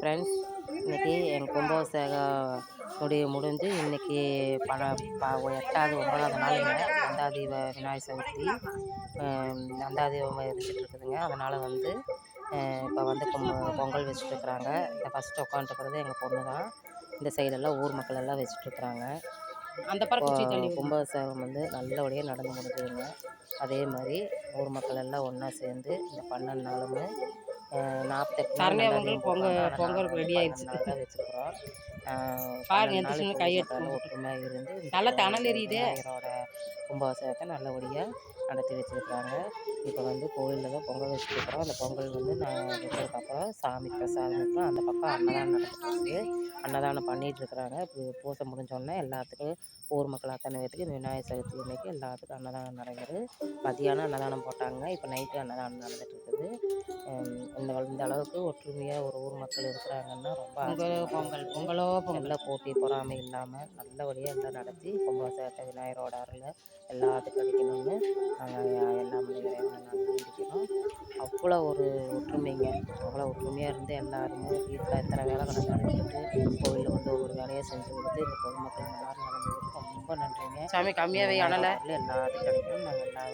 Friends இன்றைக்கி எங்கள் கும்பாபிஷேகம் முடிவு முடிஞ்சு இன்றைக்கி பல ப எட்டாவது ஒன்பதாவது நாளுங்க நந்தாதி விநாயகர் சதுர்த்தி. நந்தாதி இருக்குதுங்க. அதனால் வந்து இப்போ வந்து பொங்க பொங்கல் வச்சுட்டு இருக்கிறாங்க. இந்த ஃபஸ்ட்டு உட்காந்துருக்கிறது எங்கள் பொண்ணு தான் இந்த சைடெல்லாம் ஊர் மக்கள் எல்லாம் வச்சுட்டு இருக்கிறாங்க. அந்த கும்பாபிஷேகம் வந்து நல்லபடியாக நடந்து முடிஞ்சதுங்க. அதே மாதிரி ஊர் மக்கள் எல்லாம் ஒன்றா சேர்ந்து இந்த பன்னெண்டு நாளுமே நாற்பத்தெட்டு சரண்யா பொங்கல் பொங்கல் பொங்கல் ரெடி ஆயிடுச்சு. வச்சுருக்குறோம். பாருங்க, எந்திரிச்சு கை எடுத்து ஒற்றுமையாக இருந்து நல்லா தணல் எரியுதே. கும்பாபிஷேகத்தை நல்லபடியாக நடத்தி வச்சுருக்குறாங்க. இப்போ வந்து கோயிலில் தான் பொங்கல் வச்சுருக்குறோம் அந்த பொங்கல் வந்து நான் வச்சதுக்கப்புறம் சாமி பிரசாதம் வைப்போம் அந்த பக்கம் அன்னதானம் நடந்துட்டு அன்னதானம் பண்ணிகிட்டு இருக்கிறாங்க. பூசை முடிஞ்சோடனே எல்லாத்துக்கும் ஊர் மக்கள் அத்தனை பேத்துக்கு இந்த விநாயகர் சதுர்த்தி அன்னைக்கு எல்லாத்துக்கும் அன்னதானம் நடக்குது மதியானம் அன்னதானம் போட்டாங்க. இப்போ நைட்டு அன்னதானம் நடந்துட்டு இருக்குது. இந்த இந்த அளவுக்கு ஒற்றுமையாக ஒரு ஊர் மக்கள் இருக்கிறாங்கன்னா ரொம்ப பொங்கலோ பொங்கல் பொங்கலோ. பொங்கல் போட்டி பொறாமை இல்லாமல் நல்லபடியாக எல்லாம் நடத்தி கும்பாபிஷேகத்தை விநாயகரோட அருள் எல்லாத்துக்கும் கிடைக்கணும்னு நாங்கள் எல்லாம் இறைவனை நாங்கள் வேண்டிக்கிறோம் அவ்வளோ ஒரு ஒற்றுமைங்க. அவ்வளோ ஒற்றுமையாக இருந்து எல்லாருமே வீட்டில் எத்தனை வேலை கிடந்தாலும் விட்டுட்டு கோயிலில் வந்து ஒவ்வொரு வேலையை செஞ்சு கொடுத்து இந்த பொதுமக்கள் மாதிரி நடந்ததுக்கு ரொம்ப நன்றிங்க. சாமி கம்மியாகவே அணலை எல்லாத்துக்கும் கிடைக்கணும் நாங்கள் எல்லா